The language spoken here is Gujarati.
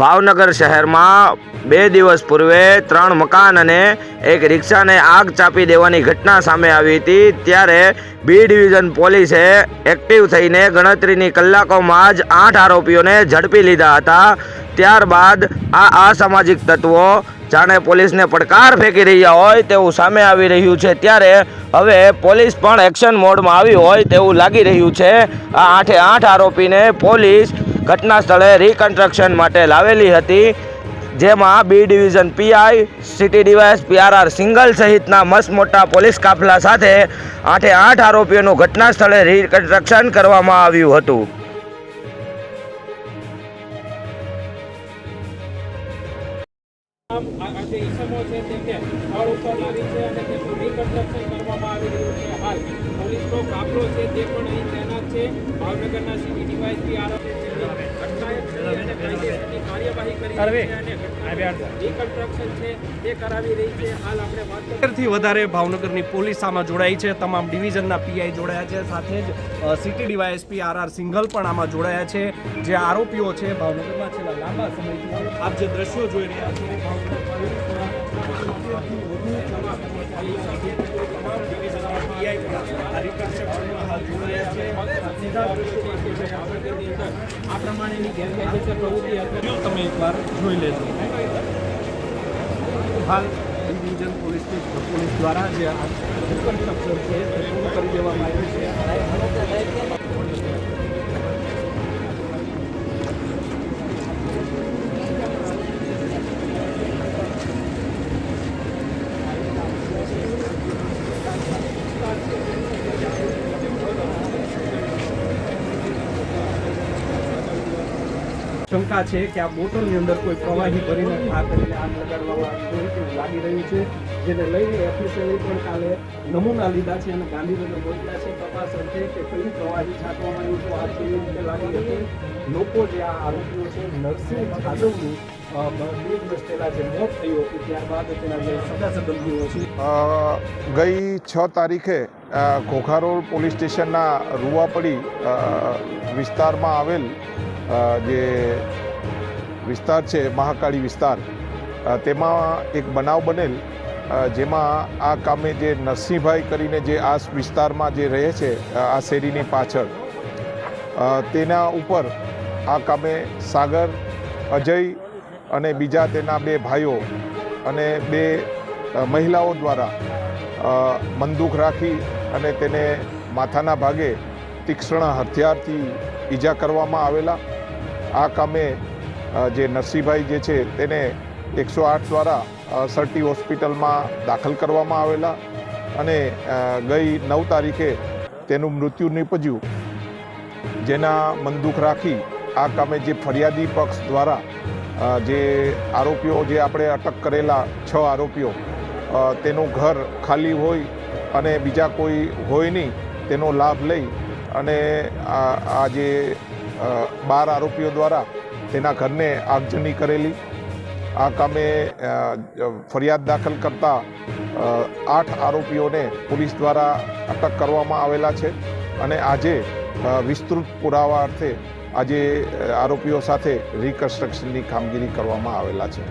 ભાવનગર શહેરમાં બે દિવસ પૂર્વે ત્રણ મકાન અને એક રિક્ષાને આગ ચાપી દેવાની ઘટના સામે આવી હતી. ત્યારે બી ડિવિઝન પોલીસે એક્ટિવ થઈને ગણતરીની કલાકોમાં જ આઠ આરોપીઓને ઝડપી લીધા હતા. ત્યારબાદ આ અસામાજિક તત્વો જાણે પોલીસને પડકાર ફેંકી રહ્યા હોય તેવું સામે આવી રહ્યું છે. ત્યારે હવે પોલીસ પણ એક્શન મોડમાં આવી હોય તેવું લાગી રહ્યું છે. આ આઠે આઠ આરોપીને પોલીસ ઘટના સ્થળે રિકન્સ્ટ્રક્શન માટે લાવેલી હતી, જેમાં B division P I city D Y S P R R Singhal સહિતના મસ્ત મોટા પોલીસ કાફલા સાથે આઠે આઠ આરોપીઓનું ઘટના સ્થળે રિકન્સ્ટ્રક્શન કરવામાં આવ્યું હતું. ભાવનગરના સિટી થી વધારે ભાવનગરની પોલીસ આમાં જોડાઈ છે. તમામ ડિવિઝનના પીઆઈ જોડાયા છે. સાથે જ city D Y S P R R Singhal પણ આમાં જોડાયા છે. જે આરોપીઓ છે ભાવનગરમાં છેલ્લા લાંબા સમયથી આપ જે દ્રશ્યો જોઈ રહ્યા છો ભાવનગર આ પ્રમાણેની ગેરકાયદેસર પ્રવૃત્તિ તમે એકવાર જોઈ લેજો હાલ ડિવિઝન પોલીસ પોલીસ દ્વારા જે આ રિકન્સ્ટ્રક્શન છે તે પૂરું કરી દેવામાં આવ્યું શંકા છે કે આ બોટલની અંદર કોઈ પ્રવાહી ભરીને આ કરીને આગ લગાડવામાં આવી લાગી રહ્યું છે. જેને લઈને એફએસએલએ પણ કાલે નમૂના લીધા છે અને ગાંધીનગર મોકલ્યા છે. તપાસ અર્થે કે કયું પ્રવાહી છાંટવામાં આવ્યું તો આ કેવી રીતે લાગી હતી? લોકો જે આ આરોપીઓ છે, નરસિંહ જાદવનું હતું ગઈ છ તારીખે ઘોઘારોડ પોલીસ સ્ટેશનના રૂવાપડી વિસ્તારમાં આવેલ જે વિસ્તાર છે, મહાકાળી વિસ્તાર તેમાં એક બનાવ બનેલ જેમાં આ કામે જે નરસિંહભાઈ કરીને જે આ વિસ્તારમાં જે રહે છે આ શેરીની પાછળ તેના ઉપર આ કામે સાગર, અજય અને બીજા તેના બે ભાઈઓ અને બે મહિલાઓ દ્વારા બંદૂક રાખી અને તેને માથાના ભાગે તીક્ષ્ણ હથિયારથી ઈજા કરવામાં આવેલા આ કામે જે નરસિંહભાઈ જે છે તેને એકસો આઠ દ્વારા સરટી હોસ્પિટલમાં દાખલ કરવામાં આવેલા અને ગઈ નવ તારીખે તેનું મૃત્યુ નીપજ્યું. જેના મનદુખ રાખી આ કામે જે ફરિયાદી પક્ષ દ્વારા જે આરોપીઓ જે આપણે અટક કરેલા છ આરોપીઓ તેનું ઘર ખાલી હોય અને બીજા કોઈ હોય નહીં, તેનો લાભ લઈ અને આ જે બાર આરોપીઓ દ્વારા તેના ઘરને આગજની કરેલી. આ કામે ફરિયાદ દાખલ કરતા આઠ આરોપીઓને પોલીસ દ્વારા અટક કરવામાં આવેલા છે અને આજે વિસ્તૃત પુરાવા અર્થે આજે આરોપીઓ સાથે રિકન્સ્ટ્રક્શનની કામગીરી કરવામાં આવેલા છે.